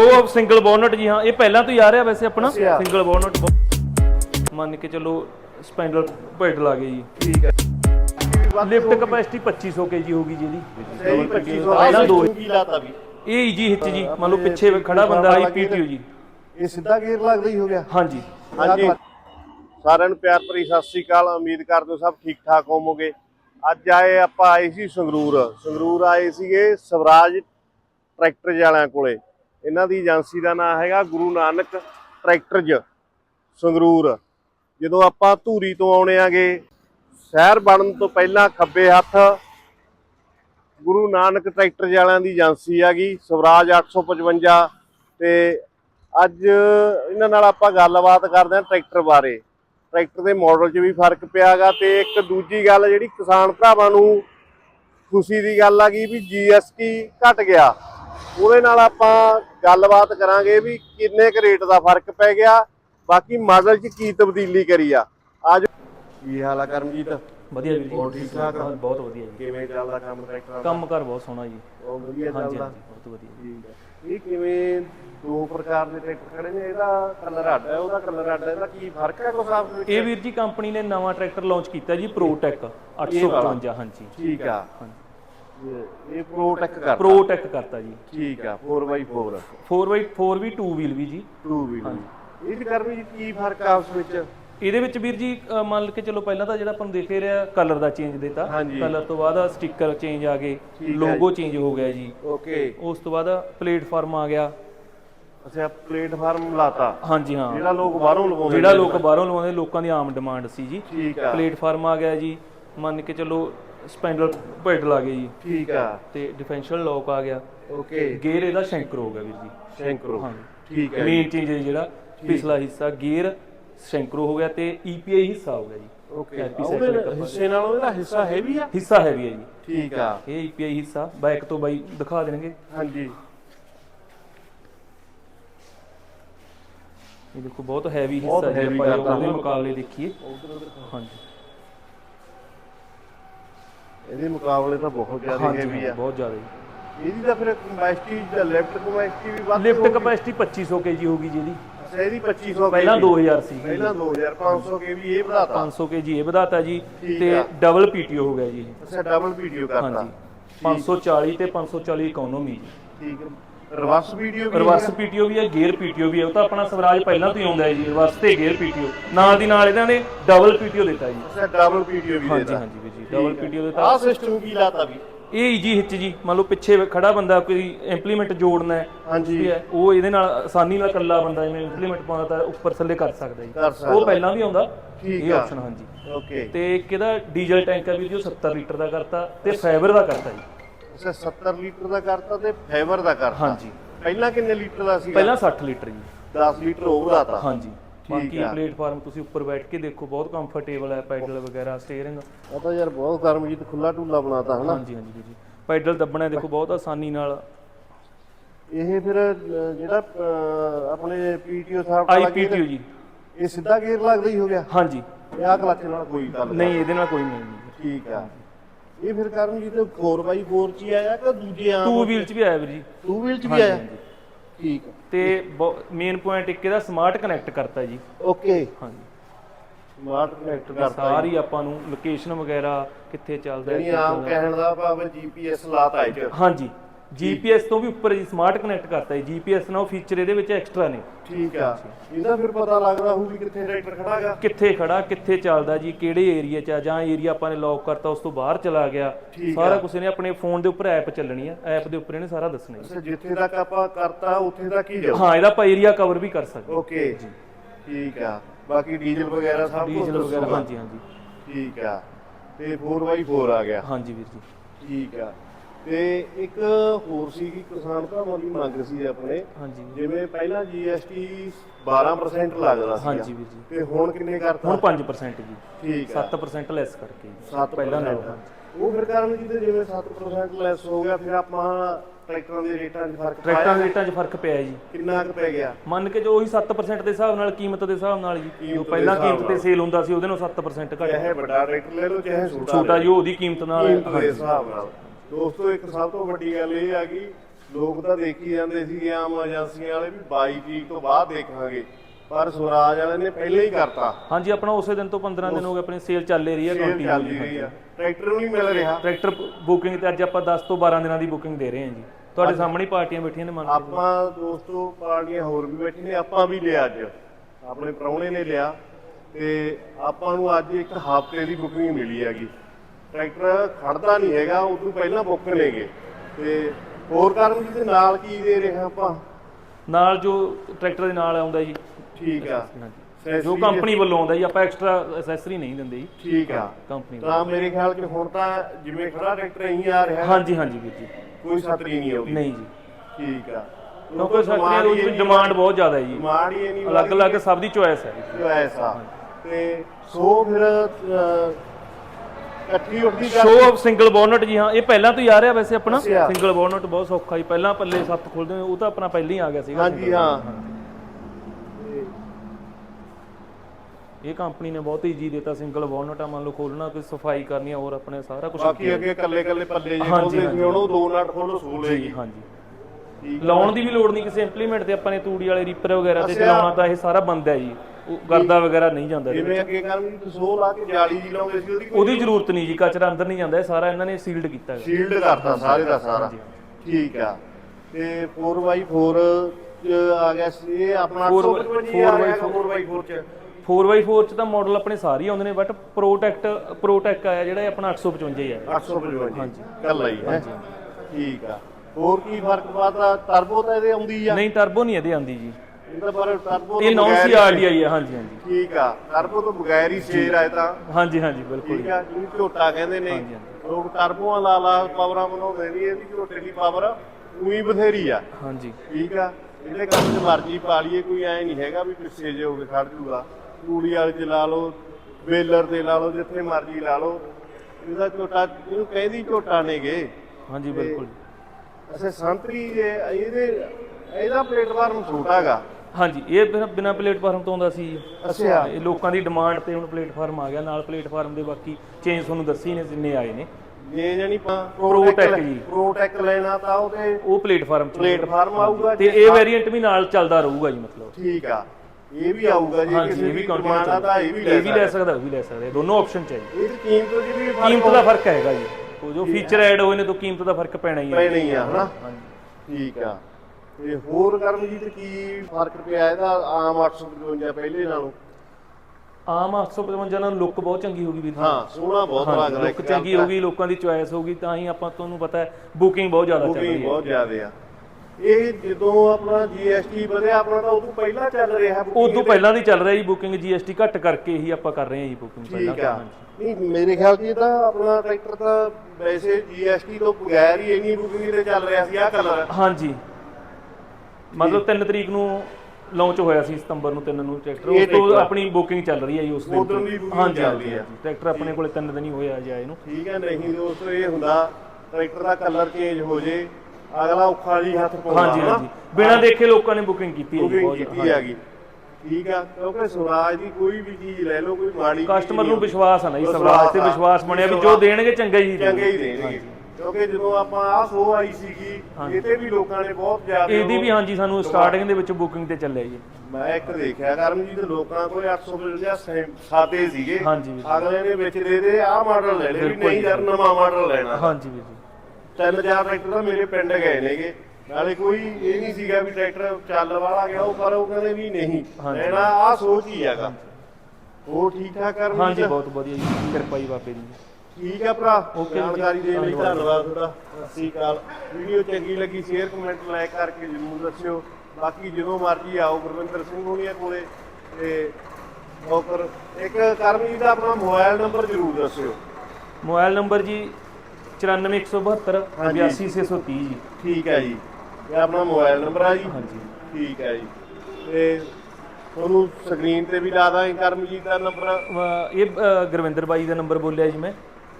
ਉਹ single bonnet ਜੀ ਹਾਂ ਇਹ ਪਹਿਲਾਂ ਤੋਂ ਹੀ ਆ ਰਿਹਾ ਵੈਸੇ ਆਪਣਾ। ਅੱਛਾ। ਸਿੰਗਲ ਬੋਨਟ ਮੰਨ ਕੇ ਚੱਲੋ ਸਪੈਂਡਲ ਪੈਡਲ ਆ ਗਏ ਜੀ ਠੀਕ ਹੈ। ਲਿਫਟ ਕਪੈਸਿਟੀ 2500 ਕੇਜੀ ਹੋਗੀ ਜੀ ਇਹਦੀ ਸਹੀ 2500 ਪਹਿਲਾਂ ਦੋ ਕੀ ਲਾਤਾ ਵੀ। ਇਹ ਜੀ ਹਿੱਚ ਜੀ ਮੰਨ ਲਓ ਪਿੱਛੇ ਖੜਾ ਬੰਦਾ ਹਾਈ ਪੀਟੀਓ ਜੀ। ਇਹ ਸਿੱਧਾ ਗੇਅਰ ਲੱਗਦਾ ਹੀ ਹੋ ਗਿਆ। ਹਾਂਜੀ। ਹਾਂਜੀ। ਸਾਰਿਆਂ ਨੂੰ ਪਿਆਰ ਭਰੀ ਸਤਿ ਸ੍ਰੀ ਅਕਾਲ ਉਮੀਦ ਕਰਦੇ ਹਾਂ ਸਭ ਠੀਕ ਠਾਕ ਹੋਵੋਗੇ। ਅੱਜ ਆਏ ਆਪਾਂ ਆਏ ਸੀ ਸੰਗਰੂਰ। ਸੰਗਰੂਰ ਆਏ ਸੀਗੇ ਸਵਰਾਜ ਟਰੈਕਟਰ ਵਾਲਿਆਂ ਕੋਲੇ। ਇਹਨਾਂ ਦੀ ਏਜੰਸੀ ਦਾ ਨਾਮ ਹੈਗਾ ਗੁਰੂ ਨਾਨਕ ਟਰੈਕਟਰਜ ਸੰਗਰੂਰ। ਜਦੋਂ ਆਪਾਂ ਧੂਰੀ ਤੋਂ ਆਉਣੇ ਆਗੇ, ਸ਼ਹਿਰ ਬਣਨ ਤੋਂ ਪਹਿਲਾਂ ਖੱਬੇ ਹੱਥ ਗੁਰੂ ਨਾਨਕ ਟਰੈਕਟਰ ਵਾਲਿਆਂ ਦੀ ਏਜੰਸੀ ਹੈਗੀ, ਸਵਰਾਜ 855 ਤੇ ਅੱਜ ਇਹਨਾਂ ਨਾਲ ਆਪਾਂ ਗੱਲਬਾਤ ਕਰਦੇ ਹਾਂ ਟਰੈਕਟਰ ਬਾਰੇ। ਟਰੈਕਟਰ ਦੇ ਮਾਡਲ 'ਚ ਵੀ ਫ਼ਰਕ ਪਿਆਗਾ ਤੇ ਇੱਕ ਦੂਜੀ ਗੱਲ ਜਿਹੜੀ ਕਿਸਾਨ ਭਰਾਵਾਂ ਨੂੰ ਖੁਸ਼ੀ ਦੀ ਗੱਲ ਆ ਗਈ ਵੀ GST ਘਟ ਗਿਆ। ਉਹਦੇ ਨਾਲ ਆਪਾਂ ਗੱਲਬਾਤ ਕਰਾਂਗੇ ਵੀ ਕਿੰਨੇ ਕੁ ਰੇਟ ਦਾ ਫ਼ਰਕ ਪੈ ਗਿਆ। ਬਾਕੀ ਮਾਡਲ 'ਚ ਕੀ ਤਬਦੀਲੀ ਕਰੀ ਆ। ਅੱਜ ਕੀ ਹਾਲ ਆ ਕਰਮਜੀਤ? ਵਧੀਆ ਵੀਰ ਜੀ। ਹੋਰ ਠੀਕ ਠਾਕ? ਆ? ਬਹੁਤ ਵਧੀਆ ਜੀ। ਕਿਵੇਂ ਚੱਲਦਾ ਕੰਮ ਟਰੈਕਟਰ ਦਾ? ਕੰਮ ਕਰ ਬਹੁਤ ਸੋਹਣਾ ਜੀ। ਉਹ ਵਧੀਆ ਹਾਂਜੀ ਚੱਲਦਾ। ਹਾਂਜੀ ਬਹੁਤ ਵਧੀਆ। ਠੀਕ ਹੈ ਇਹ ਕਿਵੇਂ ਦੋ ਪ੍ਰਕਾਰ ਦੇ ਟਰੈਕਟਰ ਖੜੇ ਨੇ? ਇਹਦਾ ਕਲਰ ਅੱਡ ਹੈ ਉਹਦਾ ਕਲਰ ਅੱਡ ਹੈ ਇਹਦਾ ਕੀ ਫ਼ਰਕ ਹੈ ਕੋਈ ਸਾਫ਼ ਵਿੱਚ? ਇਹ ਵੀਰ ਜੀ ਕੰਪਨੀ ਨੇ ਨਵਾਂ ਟਰੈਕਟਰ ਲਾਂਚ ਕੀਤਾ ਜੀ ਪ੍ਰੋਟੈਕ 855 ਹਾਂਜੀ। ਠੀਕ ਆ। ਹਾਂਜੀ। ਇਹ- ਪ੍ਰੋਟੈਕ ਕਰਦਾ ਪ੍ਰੋਟੈਕ ਕਰਤਾ ਜੀ। ਠੀਕ ਆ 4x4 4x4 ਵੀ 2 ਵੀਲ ਵੀ ਜੀ। 2 ਵੀਲ ਇਹ ਵੀ ਕਰਮੀ ਜੀ ਕੀ ਫ਼ਰਕ ਆ ਉਸ ਵਿੱਚ? ਇਹਦੇ ਵਿੱਚ ਵੀਰ ਜੀ ਅ, ਮੰਨ ਕੇ ਚਲੋ ਪਹਿਲਾਂ ਤਾਂ ਜਿਹੜਾ ਆਪਾਂ ਨੂੰ ਦੇਖ ਹੀ ਰਿਹਾ ਕਲਰ ਦਾ ਚੇਂਜ ਦਿੱਤਾ ਹਾਂਜੀ। ਕਲਰ ਤੋਂ ਬਾਅਦ ਸਟicker ਚੇਂਜ ਆ ਗਏ ਠੀਕ ਹੈ ਲੋਗੋ ਚੇਂਜ ਹੋ ਗਿਆ ਜੀ। ਓਕੇ ਉਸ ਤੋਂ ਬਾਅਦ ਪਲੇਟਫਾਰਮ ਆ ਗਿਆ। ਅੱਛਾ ਪਲੇਟਫਾਰਮ ਲਾਤਾ। ਹਾਂਜੀ ਹਾਂ। ਜਿਹੜਾ ਲੋਕ ਬਾਹਰੋਂ ਲਗਾਉਂਦੇ ਜਿਹੜਾ ਲੋਕ ਬਾਹਰੋਂ ਲਵਾਉਂਦੇ ਲੋਕਾਂ ਦੀ ਆਮ ਡਿਮਾਂਡ ਸੀ ਜੀ। ਠੀਕ ਆ। ਪਲੇਟਫਾਰਮ ਆ ਗਿਆ ਜੀ। ਮੰਨ ਕੇ ਚਲੋ ਸਪੈਂਡਲ ਪੈਡਲ ਆ ਗਏ ਜੀ। ਠੀਕ ਆ। ਤੇ ਡਿਫੈਂਸ਼ੀਅਲ ਲੌਕ ਆ ਗਿਆ। ਓਕੇ। ਗੇਅਰ ਇਹਦਾ ਸ਼ੈਂਕਰ ਹੋ ਗਿਆ ਵੀਰ ਜੀ। ਸ਼ੈਂਕਰੋ ਹਾਂਜੀ। ਠੀਕ ਹੈ ਮੇਨ ਚੇਂਜ ਜਿਹੜਾ ਪਿਛਲਾ ਹਿੱਸਾ ਗੇਅਰ ਸ਼ੈਂਕਰੋ ਹੋ ਗਿਆ ਤੇ ਈਪੀਆਈ ਹਿੱਸਾ ਹੋ ਗਿਆ ਜੀ। ਓਕੇ। ਉਹਦੇ ਹਿੱਸੇ ਨਾਲੋਂ ਇਹਦਾ ਹਿੱਸਾ ਹੈਵੀ ਆ? ਹਿੱਸਾ ਹੈਵੀ ਹੈ ਜੀ। ਠੀਕ ਆ। ਇਹ ਈਪੀਆਈ ਹਿੱਸਾ ਬੈਕ ਤੋਂ ਬਾਈ ਦਿਖਾ ਦੇਣਗੇ। ਹਾਂਜੀ। ਇਹ ਦੇਖੋ ਬਹੁਤ ਹੈਵੀ ਹਿੱਸਾ ਜੀ ਆਪਾਂ ਉਹਦੇ। ਮੁਕਾਬਲੇ ਦੇਖੀਏ। ਹਾਂਜੀ। ਇਹਦੇ ਮੁਕਾਬਲੇ ਤਾਂ ਬਹੁਤ ਜ਼ਿਆਦਾ ਹੈਵੀ ਆ। ਬਹੁਤ ਜ਼ਿਆਦਾ ਇਹਦੀ ਤਾਂ ਫਿਰ ਕਪੈਸਿਟੀ ਜਾਂ ਲਿਫਟ ਕਪੈਸਿਟੀ ਵੀ ਵੱਧ ਲਿਫਟ। ਕਪੈਸਿਟੀ 2500 ਕੇਜੀ ਹੋਗੀ ਜੀ ਇਹਦੀ। ਅੱਛਾ ਇਹਦੀ 2500 ਪਹਿਲਾਂ kg 2000 ਸੀ। ਪਹਿਲਾਂ 2500 ਕੇ ਵੀ ਇਹ ਵਧਾਤਾ। 500 ਕੇਜੀ ਇਹ ਵਧਾਤਾ ਜੀ ਤੇ। ਡਬਲ ਪੀਟੀਓ ਹੋ ਗਿਆ ਜੀ। ਅੱਛਾ ਡਬਲ ਵੀਡੀਓ ਕਰਤਾ। ਹਾਂਜੀ। 540 ਤੇ 540 ਇਕਨੋਮੀ ਜੀ। ਠੀਕ ਹੈ। ਰਿਵਰਸ ਵੀਡੀਓ ਵੀ ਰਿਵਰਸ? ਪੀਟੀਓ ਵੀ ਹੈ ਗੇਅਰ ਪੀਟੀਓ ਵੀ ਹੈ। ਉਹ ਤਾਂ ਆਪਣਾ ਸਵਰਾਜ ਪਹਿਲਾਂ ਤੋਂ ਹੀ ਆਉਂਦਾ ਹੈ ਜੀ ਰਿਵਰਸ ਤੇ ਗੇਅਰ ਪੀਟੀਓ। ਨਾਲ ਦੀ ਨਾਲ ਇਹਨਾਂ ਨੇ ਡਬਲ ਪੀਟੀਓ ਦਿੱਤਾ ਜੀ। ਅੱਛਾ ਡਬਲ ਵੀਡੀਓ ਵੀ ਹਾਂਜੀ ਹਾਂਜੀ ਵੀਰ ਜੀ ਡਬਲ ਪੀਟੀਓ ਦਿੱਤਾ। ਆਹ ਸਿਸਟਮ ਕੀ ਲਾਤਾ ਵੀ? ਇਹ ਈਜੀ ਹਿੱਚ ਜੀ ਮੰਨ ਲਓ ਪਿੱਛੇ ਖੜਾ ਬੰਦਾ ਕੋਈ ਇੰਪਲੀਮੈਂਟ ਜੋੜਨਾ ਹੈ ਹਾਂਜੀ। ਹੈ ਉਹ ਇਹਦੇ ਨਾਲ ਆਸਾਨੀ ਨਾਲ ਇਕੱਲਾ ਬੰਦਾ ਜਿਵੇਂ ਇੰਪਲੀਮੈਂਟ ਪਾਉਂਦਾ ਤਾਂ ਉੱਪਰ ਥੱਲੇ ਕਰ ਸਕਦਾ ਜੀ। ਕਰ ਸਕਦਾ। ਉਹ ਪਹਿਲਾਂ ਵੀ ਆਉਂਦਾ ਠੀਕ ਇਹ ਆ। ਆਪਸ਼ਨ ਹਾਂਜੀ। ਓਕੇ ਤੇ ਇੱਕ ਇਹਦਾ ਡੀਜ਼ਲ ਟੈਂਕ ਹੈ ਵੀ ਜੋ 70 ਲੀਟਰ ਦਾ ਕਰਤਾ ਤੇ ਫਾਈਬਰ ਦਾ ਕਰਤਾ ਜੀ। ਅੱਛਾ 70 ਲੀਟਰ ਦਾ ਕਰਤਾ ਤੇ ਫਾਈਬਰ ਦਾ ਕਰਤਾ। ਹਾਂਜੀ। ਪਹਿਲਾਂ ਕਿੰਨੇ ਲੀਟਰ ਦਾ ਸੀਗਾ? ਪਹਿਲਾਂ 60 ਲੀਟਰ ਜੀ। 10 ਲੀਟਰ ਉਹ ਵਧਾਤਾ ਹਾਂਜੀ। ਬਾਕੀ ਆ। ਪਲੇਟਫਾਰਮ ਤੁਸੀਂ ਉੱਪਰ ਬੈਠ ਕੇ ਦੇਖੋ ਬਹੁਤ ਕੰਫਰਟੇਬਲ ਹੈ ਪੈਡਲ ਵਗੈਰਾ ਸਟੀਅਰਿੰਗ ਆ ਤਾਂ ਯਾਰ ਬਹੁਤ ਗਰਮਜੀਤ ਖੁੱਲਾ ਢੁੱਲਾ ਬਣਾਤਾ ਹਨਾ? ਹਾਂਜੀ ਹਾਂਜੀ ਵੀਰ ਜੀ। ਪੈਡਲ ਦੱਬਣਾ ਦੇਖੋ ਬਹੁਤ ਆਸਾਨੀ ਨਾਲ। ਇਹ ਫਿਰ ਜਿਹੜਾ ਆਪਣੇ ਪੀਟੀਓ ਸਾਹਿਬ ਵਾਲਾ ਆਈਪੀਟੀਓ gear, ਜੀ। ਇਹ ਸਿੱਧਾ ਗੇਅਰ ਲੱਗਦਾ ਹੀ ਹੋ ਗਿਆ? ਹਾਂਜੀ। ਇਹ ਆਹ ਕਲੱਚ ਨਾਲ ਕੋਈ ਗੱਲ ਨਹੀਂ। ਇਹਦੇ ਨਾਲ ਕੋਈ ਨਹੀਂ। ਠੀਕ ਆ। ਇਹ ਫਿਰ ਕਰਮਜੀਤ 4x4 ਚ ਹੀ ਆਇਆ ਕਿ ਦੂਜੇ ਆ ਟੂ ਵੀਲ ਚ ਵੀ ਆਇਆ ਵੀਰ ਜੀ। ਟੂ ਵੀਲ ਚ ਵੀ ਆਇਆ? ਹਾਂਜੀ। ਠੀਕ ਤੇ ਮੇਨ ਪੁਆਇੰਟ ਇੱਕ ਇਹਦਾ ਸਮਾਰਟ ਕਨੈਕਟ ਕਰਤਾ ਜੀ। ਓਕੇ ਹਾਂਜੀ। ਸਮਾਰਟ ਕਨੈਕਟ ਕਰਤਾ ਸਾਰੀ ਆਪਾਂ ਨੂੰ ਲੋਕੇਸ਼ਨ ਵਗੈਰਾ ਕਿੱਥੇ ਚੱਲਦਾ ਹੈ ਆਮ ਕਹਿਣ ਦਾ ਭਾਵ ਜੀਪੀਐਸ ਲਾਤਾ ਇਹ ਚ ਹਾਂਜੀ। GPS ਤੋਂ ਵੀ ਉੱਪਰ ਜੀ ਸਮਾਰਟ ਕਨੈਕਟ ਕਰਤਾ ਜੀ GPS ਨਾਲ ਫੀਚਰ ਇਹਦੇ ਵਿੱਚ ਐਕਸਟਰਾ ਨੇ। ਠੀਕ ਆ। ਇਹਦਾ ਫਿਰ ਪਤਾ ਲੱਗਦਾ ਹੋਊ ਵੀ ਕਿੱਥੇ ਟਰੈਕਟਰ ਖੜਾਗਾ ਕਿੱਥੇ ਖੜਾ ਕਿੱਥੇ ਚੱਲਦਾ ਜੀ ਕਿਹੜੇ ਏਰੀਆ 'ਚ ਆ ਜਾਂ ਏਰੀਆ ਆਪਾਂ ਨੇ ਲੌਕ ਕਰਤਾ ਉਸ ਤੋਂ ਬਾਹਰ ਚਲਾ ਗਿਆ। ਸਾਰਾ ਕੁਝ ਇਹਨੇ ਆਪਣੇ ਫੋਨ ਦੇ ਉੱਪਰ ਐਪ ਚੱਲਣੀ ਆ। ਐਪ ਦੇ ਉੱਪਰ ਇਹਨੇ ਸਾਰਾ ਦੱਸਣਾ ਜੀ। ਅੱਛਾ ਜਿੱਥੇ ਤੱਕ ਆਪਾਂ ਕਰਤਾ ਉੱਥੇ ਤੱਕ ਹੀ ਜਾਊ। ਹਾਂ ਇਹਦਾ ਆਪਾਂ ਏਰੀਆ ਕਵਰ ਵੀ ਕਰ ਸਕਦੇ ਓਕੇ ਠੀਕ ਆ। ਬਾਕੀ ਡੀਜ਼ਲ ਵਗੈਰਾ ਸਭ ਕੁਝ ਡੀਜ਼ਲ ਵਗੈਰਾ। ਹਾਂਜੀ ਹਾਂਜੀ। ਠੀਕ ਆ। ਤੇ 4x4 ਆ ਗਿਆ। ਹਾਂਜੀ ਵੀਰ ਜੀ। ਠੀਕ ਆ। ਤੇ ਇੱਕ ਹੋਰ ਸੀਗੀ ਕਿਸਾਨ ਭਰਾਵਾਂ ਦੀ ਮੰਗ ਸੀ ਆਪਣੇ। ਹਾਂਜੀ। ਜਿਵੇਂ ਪਹਿਲਾਂ GST 12% ਲੱਗਦਾ ਸੀ ਹਾਂਜੀ ਵੀਰ ਜੀ। ਤੇ ਹੁਣ ਕਿੰਨੇ ਕਰਤਾ? ਹੁਣ 5% ਜੀ। ਠੀਕ ਆ। 7% ਲੈਸ ਕਰਕੇ। ਜੀ। 7% ਪਹਿਲਾਂ ਨਾਲੋਂ। ਉਹ ਫਿਰ ਕਾਰਨ ਜੀ ਤੇ ਜਿਵੇਂ 7% ਲੈਸ ਹੋ ਗਿਆ ਫਿਰ ਆਪਾਂ ਟਰੈਕਟਰਾਂ ਦੇ ਰੇਟਾਂ 'ਚ ਫ਼ਰਕ ਟਰੈਕਟਰਾਂ ਪਾਇਆ ਦੇ ਰੇਟਾਂ 'ਚ ਫ਼ਰਕ ਪਿਆ ਜੀ। ਕਿੰਨਾ ਕੁ ਪੈ ਗਿਆ? ਮੰਨ ਕੇ ਜੋ ਉਹੀ 7% ਦੇ ਹਿਸਾਬ ਨਾਲ ਕੀਮਤ ਦੇ ਹਿਸਾਬ ਨਾਲ ਜੀ। ਕੀਮਤ ਜੋ ਦੇ ਪਹਿਲਾਂ ਹਿਸਾਬ ਕੀਮਤ ਤੇ ਨਾਲ। ਸੇਲ ਹੁੰਦਾ ਸੀ ਉਹਦੇ ਨਾਲ 7% ਘੱਟ। ਚਾਹੇ ਵੱਡਾ ਟਰੈਕਟਰ ਲੈ ਲਓ ਚਾਹੇ ਛੋਟਾ ਛੋਟਾ ਜੋ ਉਹਦੀ ਕੀਮਤ ਨਾਲ ਕੀਮਤ ਦੇ ਹਾਂਜੀ। ਹਿਸਾਬ ਨਾਲ। ਦੋਸਤੋ ਇੱਕ ਸਭ ਤੋਂ ਵੱਡੀ ਗੱਲ ਇਹ ਆ ਗਈ ਲੋਕ ਤਾਂ ਦੇਖੀ ਜਾਂਦੇ ਸੀਗੇ ਆਮ ਏਜੰਸੀਆਂ ਵਾਲੇ ਵੀ 22 ਤਰੀਕ ਤੋਂ ਬਾਅਦ ਦੇਖਾਂਗੇ। ਪਰ ਸਵਰਾਜ ਵਾਲਿਆਂ ਨੇ ਪਹਿਲਾਂ ਹੀ ਕਰਤਾ। ਹਾਂਜੀ ਆਪਣਾ ਉਸੇ ਦਿਨ ਤੋਂ 15 ਦਿਨ ਹੋ ਗਏ ਆਪਣੀ ਸੇਲ ਚੱਲ ਰਹੀ ਹੈ ਸੇਲ ਕੰਟੀਨਿਊ ਚੱਲਦੀ ਰਹੀ ਆ। ਟਰੈਕਟਰ ਨੂੰ ਨਹੀਂ ਮਿਲ ਰਿਹਾ। ਟਰੈਕਟਰ ਬੁਕਿੰਗ ਤੇ ਅੱਜ ਆਪਾਂ 10 ਤੋਂ 12 ਦਿਨਾਂ ਦੀ ਬੁਕਿੰਗ ਦੇ ਰਹੇ ਹਾਂ ਜੀ। ਤੁਹਾਡੇ ਸਾਹਮਣੇ ਪਾਰਟੀਆਂ ਬੈਠੀਆਂ ਨੇ ਮੰਨ ਲਓ ਆਪਾਂ ਦੋਸਤੋ ਪਾਰਟੀਆਂ ਹੋਰ ਵੀ ਬੈਠੇ ਨੇ ਆਪਾਂ ਵੀ ਲਿਆ ਅੱਜ। ਆਪਣੇ ਪ੍ਰਾਹੁਣੇ ਨੇ ਲਿਆ। ਤੇ ਆਪਾਂ ਨੂੰ ਅੱਜ ਇੱਕ ਹਫ਼ਤੇ ਦੀ ਬੁਕਿੰਗ ਮਿਲੀ ਹੈਗੀ। ਟਰੈਕਟਰ ਖੜਦਾ ਨਹੀਂ ਹੈਗਾ ਉਹ ਤੋਂ ਪਹਿਲਾਂ ਬੁੱਕ ਨੇਗੇ ਤੇ ਹੋਰ ਕਾਰਨ ਦੇ ਨਾਲ ਕੀ ਦੇ ਰਹੇ ਹਾਂ ਆਪਾਂ? ਨਾਲ ਜੋ ਟਰੈਕਟਰ ਦੇ ਨਾਲ ਆਉਂਦਾ ਜੀ। ਠੀਕ ਆ। ਜੋ ਕੰਪਨੀ ਵੱਲੋਂ ਆਉਂਦਾ ਜੀ ਆਪਾਂ ਐਕਸਟਰਾ ਐਕਸੈਸਰੀ ਨਹੀਂ ਦਿੰਦੇ ਜੀ। ਠੀਕ ਆ। ਕੰਪਨੀ ਤਾਂ ਮੇਰੇ ਖਿਆਲ 'ਚ ਹੁਣ ਤਾਂ ਜਿਵੇਂ ਖੜਾ ਟਰੈਕਟਰ ਇਹੀ ਆ ਰਿਹਾ। ਹਾਂਜੀ ਹਾਂਜੀ ਵੀਰ ਜੀ। ਕੋਈ ਸਤਰੀ ਨਹੀਂ ਆਉਂਦੀ। ਨਹੀਂ ਜੀ। ਠੀਕ ਆ। ਕਿਉਂਕਿ ਸੈਕਟਰੀਆਂ ਦੇ ਵਿੱਚ ਡਿਮਾਂਡ ਬਹੁਤ ਜ਼ਿਆਦਾ ਹੈ ਜੀ। ਮਾੜੀ ਹੀ ਨਹੀਂ ਅਲੱਗ-ਅਲੱਗ ਸਭ ਦੀ ਚੋਇਸ ਹੈ। ਜੋ ਐਸਾ ਤੇ ਸੋ ਫਿਰ ਇਕੱਠੀ ਉੱਠਦੀ ਕਰ ਸ਼ੋ ਆਫ ਸਿੰਗਲ ਬੋਨਟ ਜੀ ਹਾਂ ਇਹ ਪਹਿਲਾਂ ਤੋਂ ਹੀ ਆ ਰਿਹਾ ਵੈਸੇ ਆਪਣਾ ਅੱਛਾ। ਸਿੰਗਲ ਬੋਨਟ ਬਹੁਤ ਸੌਖਾ ਜੀ ਪਹਿਲਾਂ ਪੱਲੇ ਸੱਤ ਖੋਲਦੇ ਨੇ ਉਹ ਤਾਂ ਆਪਣਾ ਪਹਿਲਾਂ ਹੀ ਆ ਗਿਆ ਸੀਗਾ ਹਾਂਜੀ ਹਾਂ। ਇਹ ਕੰਪਨੀ ਨੇ ਬਹੁਤ ਈਜੀ ਦਿੱਤਾ ਸਿੰਗਲ ਬੋਨਟ ਆ ਮੰਨ ਲਓ ਖੋਲਣਾ ਕੋਈ ਸਫ਼ਾਈ ਕਰਨੀ ਆ ਹੋਰ ਆਪਣੇ ਸਾਰਾ ਕੁਝ ਬਾਕੀ ਅੱਗੇ ਕੱਲੇ ਕੱਲੇ ਪੱਲੇ ਜੇ ਹਾਂਜੀ, ਖੋਲਦੇ ਸੀ ਹਾਂਜੀ। ਹੁਣ ਉਹ ਦੋ ਨਟ ਖੋਲੋ ਸੂਲੇ ਜੀ ਜੀ ਹਾਂਜੀ ਲਾਉਣ ਦੀ ਵੀ ਲੋੜ ਨਹੀਂ ਕਿਸੇ ਇੰਪਲੀਮੈਂਟ ਤੇ ਆਪਾਂ ਨੇ ਤੂੜੀ ਵਾਲੇ ਰੀਪਰ ਵਗੈਰਾ ਤੇ ਅੱਛਾ। ਚਲਾਉਣਾ ਤਾਂ ਇਹ ਸਾਰਾ ਬੰਦ ਹੈ ਜੀ ਉਹ ਗਰਦਾ ਵਗੈਰਾ ਨਹੀਂ ਜਾਂਦਾ ਇਹਦੇ ਵਿੱਚ। ਜਿਵੇਂ ਅੱਗੇ ਕਰਨ ਜੀ ਸੋ ਲਾ ਕੇ ਜਾਲੀ ਜੀ ਲਾਉਂਦੇ ਸੀ ਉਹਦੀ ਉਹਦੀ ਜ਼ਰੂਰਤ ਨਹੀਂ ਜੀ ਕਚਰਾ ਅੰਦਰ ਨਹੀਂ ਜਾਂਦਾ ਇਹ ਸਾਰਾ ਇਹਨਾਂ ਨੇ ਸੀਲਡ ਕੀਤਾ ਹੈ ਸ਼ੀਲਡ ਕਰਤਾ ਸਾਰੇ ਦਾ ਸਾਰਾ। ਠੀਕ ਆ। ਤੇ 4x4 ਚ ਆ ਗਿਆ ਸੀ ਇਹ ਆਪਣਾ 4x4 855 ਆ ਰਿਹਾ 4x4 ਚ। 4x4 ਚ ਤਾਂ ਮਾਡਲ ਆਪਣੇ ਸਾਰੇ ਹੀ ਆਉਂਦੇ ਨੇ ਬਟ ਪ੍ਰੋਟੈਕਟ ਪ੍ਰੋਟੈਕ ਆਇਆ ਜਿਹੜਾ ਇਹ ਆਪਣਾ 855 ਹੀ ਹੈ 855 ਹਾਂਜੀ। ਕੱਲਾ ਹੀ। ਹੈ ਠੀਕ ਆ। ਹੋਰ ਕੀ ਫ਼ਰਕ ਪਾਤਾ ਟਰਬੋ ਤਾਂ ਇਹਦੇ ਆਉਂਦੀ ਆ? ਨਹੀਂ ਟਰਬੋ ਨਹੀਂ ਇਹਦੇ ਆਂਦੀ ਜੀ। ਇਹਦਾ ਪਰ ਟਰਬੋ ਇਹ 9 ਆਰਡੀਆਈ ਹੈ ਹਾਂਜੀ ਹਾਂਜੀ। ਠੀਕ ਆ ਟਰਬੋ ਤੋਂ ਬਗੈਰ ਹੀ ਸ਼ੇਰ ਆ ਇਹ ਤਾਂ। ਹਾਂਜੀ ਹਾਂਜੀ ਬਿਲਕੁਲ ਠੀਕ ਆ ਜਿਹਨੂੰ ਝੋਟਾ ਕਹਿੰਦੇ ਨੇ। ਲੋਕ ਟਰਬੋਆਂ ਲਾ ਲਾ ਪਾਵਰਾਂ ਬਣਾਉਂਦੇ ਨਹੀਂ ਇਹਦੀ ਝੋਟੇ ਦੀ ਪਾਵਰ ਉਹੀ ਬਥੇਰੀ ਆ। ਹਾਂਜੀ। ਠੀਕ ਆ ਇਹਦੇ ਕੰਮ 'ਚ ਮਰਜ਼ੀ ਪਾ ਲਈਏ ਕੋਈ ਐ ਨਹੀਂ ਹੈਗਾ ਵੀ ਪਿੱਛੇ ਜੇ ਹੋ ਕੇ ਖੜ ਜੂਗਾ। ਤੂੜੀ ਵਾਲੇ 'ਚ ਲਾ ਲਓ ਬੇਲਰ ਤੇ ਲਾ ਲਓ ਜਿੱਥੇ ਮਰਜ਼ੀ ਲਾ ਲਓ। ਇਹਦਾ ਝੋਟਾ ਇਹਨੂੰ ਕਹਿੰਦੀ ਝੋਟਾ ਨੇਗੇ। ਹਾਂਜੀ ਬਿਲਕੁਲ। ਅੱਛਾ ਸੰਤਰੀ ਇਹ- ਇਹਦੇ ਇਹਦਾ ਪਲੇਟਫਾਰਮ ਛੋਟਾਗਾ ਹਾਂਜੀ ਇਹ ਬਿਨਾ ਬਿਨਾ ਪਲੇਟਫਾਰਮ ਤੋਂ ਆਉਂਦਾ ਸੀ। ਅੱਛਾ। ਇਹ ਲੋਕਾਂ ਦੀ ਡਿਮਾਂਡ ਤੇ ਹੁਣ ਪਲੇਟਫਾਰਮ ਆ ਗਿਆ। ਨਾਲ ਪਲੇਟਫਾਰਮ ਦੇ ਬਾਕੀ ਚੇਂਜ ਤੁਹਾਨੂੰ ਦੱਸੀ ਨੇ ਜਿੰਨੇ ਆਏ ਨੇ। ਜੇ ਜਾਨੀ ਜੀ। ਪ੍ਰੋਟੈਕ ਲੈਣਾ ਤਾਂ ਉਹਦੇ ਉਹ ਪਲੇਟਫਾਰਮ ਚ ਪਲੇਟਫਾਰਮ ਆਊਗਾ ਤੇ ਇਹ ਵੇਰੀਐਂਟ ਵੀ ਨਾਲ ਚੱਲਦਾ ਰਹੂਗਾ ਜੀ ਮਤਲਬ। ਠੀਕ ਆ। ਇਹ ਵੀ ਆਊਗਾ ਜੀ ਕਿਸੇ ਇਹ ਵੀ ਆ ਤਾਂ ਇਹ ਵੀ ਇਹ ਵੀ ਲੈ ਲੈ ਸਕਦਾ ਉਹ ਵੀ ਲੈ ਸਕਦਾ। ਇਹ ਦੋਨੋਂ ਆਪਸ਼ਨ ਚ ਹੈ ਜੀ। ਇਹਦੀ ਕੀਮਤ ਦੀ ਵੀ ਫ਼ਰਕ ਕੀਮਤ ਦਾ ਫ਼ਰਕ ਹੈਗਾ ਜੀ। ਉਹ ਜੋ ਫੀਚਰ ਐਡ ਹੋਏ ਨੇ ਤਾਂ ਕੀਮਤ ਦਾ ਫ਼ਰਕ ਪੈਣਾ ਹੀ ਹੈ। ਪੈਣੀ ਆ ਹਨਾ? ਹਾਂਜੀ। ਠੀਕ ਆ। ਤੇ ਹੋਰ ਕਰਮਜੀਤ ਕੀ ਫ਼ਰਕ ਪਿਆ ਇਹਦਾ? ਆਮ 855 ਪਹਿਲੇ ਨਾਲੋਂ। ਆਮ 855 ਨਾਲ ਲੁੱਕ ਬਹੁਤ ਚੰਗੀ ਹੋਗੀ ਵੀਰ ਹਾਂ ਸੋਹਣਾ ਬਹੁਤ ਲੱਗ ਰਿਹਾ ਲੁੱਕ ਚੰਗੀ ਹੋਗੀ ਲੋਕਾਂ ਦੀ ਚੁਆਇਸ ਹੋਗੀ ਤਾਂ ਹੀ ਆਪਾਂ ਤੁਹਾਨੂੰ ਪਤਾ ਹੈ ਬੁਕਿੰਗ ਬਹੁਤ ਜ਼ਿਆਦਾ ਚੱਲ ਬੁਕਿੰਗ ਰਹੀ ਹੈ। ਬਹੁਤ ਜ਼ਿਆਦਾ ਆ। ਇਹ ਜਦੋਂ ਆਪਣਾ GST ਵਧਿਆ ਆਪਣਾ ਤਾਂ ਉਦੋਂ ਪਹਿਲਾਂ ਚੱਲ ਰਿਹਾ booking ਉਦੋਂ ਪਹਿਲਾਂ ਦੀ ਚੱਲ ਰਹੀ ਜੀ ਬੁਕਿੰਗ GST ਘੱਟ ਕਰਕੇ ਹੀ ਆਪਾਂ ਕਰ ਰਹੇ ਹਾਂ ਜੀ ਬੁਕਿੰਗ ਪਹਿਲਾਂ ਠੀਕ ਆ। ਨਹੀਂ ਮੇਰੇ ਖਿਆਲ 'ਚ ਇਹ ਤਾਂ ਆਪਣਾ ਟਰੈਕਟਰ ਤਾਂ ਵੈਸੇ GST ਤੋਂ ਬਗੈਰ ਹੀ ਇੰਨੀ ਬੁਕਿੰਗ ਤੇ ਚੱਲ ਰਿਹਾ ਸੀ ਆ ਕਲਰ ਹਾਂਜੀ। ਮਤਲਬ 3 ਤਰੀਕ ਨੂੰ ਲਾਂਚ ਹੋਇਆ ਸੀ ਸਤੰਬਰ ਨੂੰ 3 ਨੂੰ ਟਰੈਕਟਰ ਇਹ ਉਸ ਤੋਂ tractor। ਆਪਣੀ ਬੁਕਿੰਗ ਚੱਲ ਰਹੀ ਹੈ ਜੀ ਉਸ ਦਿਨ ਉਦੋਂ। ਦੀ booking ਹਾਂਜੀ ਆ। ਹਾਂਜੀ। ਟਰੈਕਟਰ ਆਪਣੇ ਕੋਲੇ 3 ਦਿਨ ਹੀ ਹੋਇਆ ਜਾਏ ਇਹਨੂੰ ਠੀਕ ਹੈ ਨਹੀਂ ਦੋਸਤੋ ਇਹ ਹੁੰਦਾ ਟਰੈਕਟਰ ਦਾ ਕਲਰ ਚੇਂਜ ਹੋ ਜੇ ਅਗਲਾ ਔਖਾ ਜੀ ਹੱਥ ਪਾਉਂਦਾ ਹਾਂਜੀ? ਹਾਂਜੀ ਬਿਨਾਂ ਦੇਖੇ ਲੋਕਾਂ ਨੇ ਬੁਕਿੰਗ ਕੀਤੀ ਹੈ ਜੀ ਬੁਕਿੰਗ ਬਹੁਤ ਕੀਤੀ। ਹੈਗੀ ਠੀਕ ਆ ਕਿਉਂਕਿ ਸਵਰਾਜ ਦੀ ਕੋਈ ਵੀ ਚੀਜ਼ ਲੈ ਲਓ ਕੋਈ ਮਾੜੀ ਚੀਜ਼ ਕਸਟਮਰ ਨੂੰ ਨਹੀਂ ਵਿਸ਼ਵਾਸ ਆ ਨਾ ਜੀ ਵਿਸ਼ਵਾਸ ਸਵਰਾਜ ਤੇ ਆ। ਵਿਸ਼ਵਾਸ ਬਣਿਆ ਵੀ ਜੋ ਵਿਸ਼ਵਾਸ। ਦੇਣਗੇ ਚੰਗਾ ਹੀ ਚੰਗੇ ਹੀ ਦੇਣਗੇ। ਕਿਉਂਕਿ ਜਦੋਂ ਆਪਾਂ ਆਹ ਸੋ ਆਈ ਸੀਗੀ ਤੇ ਵੀ ਲੋਕਾਂ ਨੇ ਬਹੁਤ ਜ਼ਿਆਦਾ ਇਹਦੀ ਵੀ ਹਾਂਜੀ ਸਾਨੂੰ ਸਟਾਰਟਿੰਗ ਦੇ ਵਿੱਚ ਬੁਕਿੰਗ ਤੇ ਚੱਲਿਆ ਜੀ। ਮੈਂ ਇੱਕ ਦੇਖਿਆ ਕਰਮਜੀਤ ਲੋਕਾਂ ਕੋਲੇ 855 ਸੈ- ਸਾਦੇ ਸੀਗੇ। ਹਾਂਜੀ ਵੀਰ। ਅਗਲੇ ਨੇ ਵਿੱਚ ਦੇ ਦੇ ਆਹ ਮਾਡਲ ਲੈ ਲੈ ਵੀ ਬਿਲਕੁਲ ਨਹੀਂ ਯਾਰ ਨਵਾਂ ਮਾਡਲ ਲੈਣਾ। ਹਾਂਜੀ ਵੀਰ ਜੀ। ਤਿੰਨ ਚਾਰ ਟਰੈਕਟਰ ਤਾਂ ਮੇਰੇ ਪਿੰਡ ਗਏ ਨੇਗੇ। ਨਾਲੇ ਕੋਈ ਇਹ ਨਹੀਂ ਸੀਗਾ ਵੀ ਟਰੈਕਟਰ ਚੱਲ ਵਾਲਾ ਗਿਆ ਉਹ ਪਰ ਉਹ ਕਹਿੰਦੇ ਵੀ ਨਹੀਂ ਹਾਂਜੀ। ਲੈਣਾ ਆਹ ਸੋਚ ਹੀ ਹੈਗਾ। ਉਹ ਠੀਕ ਠਾਕ ਕਰਮਜੀਤ? ਹਾਂਜੀ ਬਹੁਤ ਵਧੀਆ ਜੀ ਕਿਰਪਾ ਜੀ ਬਾਬੇ ਦੀ। ਠੀਕ ਹੈ ਭਰਾ Okay, ਜਾਣਕਾਰੀ ਦੇਣ ਲਈ ਧੰਨਵਾਦ। ਤੁਹਾਡਾ ਸਤਿ ਸ਼੍ਰੀ ਅਕਾਲ। ਵੀਡੀਓ ਚੰਗੀ ਲੱਗੀ ਸ਼ੇਅਰ ਕਮੈਂਟ ਲਾਈਕ ਕਰਕੇ ਜਰੂਰ ਦੱਸਿਓ। ਬਾਕੀ ਜਦੋਂ ਮਰਜ਼ੀ ਆਓ ਗੁਰਵਿੰਦਰ ਸਿੰਘ ਹੋਣੀਆਂ ਕੋਲੇ ਤੇ ਬੋਕਰ ਇੱਕ ਕਰਮਜੀਤ ਦਾ ਆਪਣਾ ਮੋਬਾਈਲ ਨੰਬਰ ਜਰੂਰ ਦੱਸਿਓ। ਮੋਬਾਈਲ ਨੰਬਰ ਜੀ 94172 ਹਾਂਜੀ। 82630 ਜੀ। ਠੀਕ ਹੈ ਜੀ। ਇਹ ਆਪਣਾ ਮੋਬਾਈਲ ਨੰਬਰ ਆ ਜੀ। ਹਾਂਜੀ। ਠੀਕ ਹੈ ਜੀ। ਤੇ ਤੁਹਾਨੂੰ ਸਕਰੀਨ ਤੇ ਵੀ ਲਾ ਦਾਂਗੇ ਕਰਮਜੀਤ ਦਾ ਨੰਬਰ। ਅਹ ਇਹ ਅਹ, ਗੁਰਵਿੰਦਰ ਬਾਈ ਦਾ ਨੰਬਰ ਬੋਲਿਆ ਜੀ ਮੈਂ।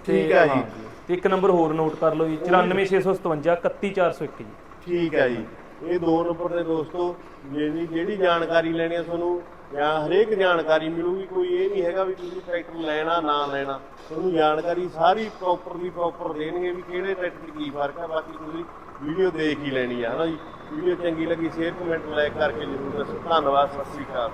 ਠੀਕ ਹੈ ਜੀ। ਹਾਂ, ਤੇ ਇੱਕ ਨੰਬਰ ਹੋਰ ਨੋਟ ਕਰ ਲਓ ਜੀ। 94657 31401 ਜੀ ਠੀਕ ਹੈ ਜੀ। ਇਹ ਦੋ ਨੰਬਰ ਦੇ ਦੋਸਤੋ ਜਿਹੜੀ ਜਿਹੜੀ ਜਾਣਕਾਰੀ ਲੈਣੀ ਹੈ ਤੁਹਾਨੂੰ ਜਾਂ ਹਰੇਕ ਜਾਣਕਾਰੀ ਮਿਲੂਗੀ ਕੋਈ ਇਹ ਨਹੀਂ ਹੈਗਾ ਵੀ ਤੁਸੀਂ ਟਰੈਕਟਰ ਲੈਣਾ ਨਾ ਲੈਣਾ। ਤੁਹਾਨੂੰ ਜਾਣਕਾਰੀ ਸਾਰੀ ਪ੍ਰੋਪਰਲੀ ਪ੍ਰੋਪਰ ਦੇਣਗੇ ਵੀ ਕਿਹੜੇ ਟਰੈਕਟਰ ਕੀ ਫ਼ਰਕ ਹੈ ਬਾਕੀ ਤੁਸੀਂ ਵੀਡੀਓ ਦੇਖ ਹੀ ਲੈਣੀ ਆ ਹਨਾ ਜੀ। ਵੀਡੀਓ ਚੰਗੀ ਲੱਗੀ ਸ਼ੇਅਰ ਕਮੈਂਟ ਲਾਈਕ ਕਰਕੇ ਜਰੂਰ ਦੱਸੋ। ਧੰਨਵਾਦ ਸਤਿ ਸ੍ਰੀ ਅਕਾਲ।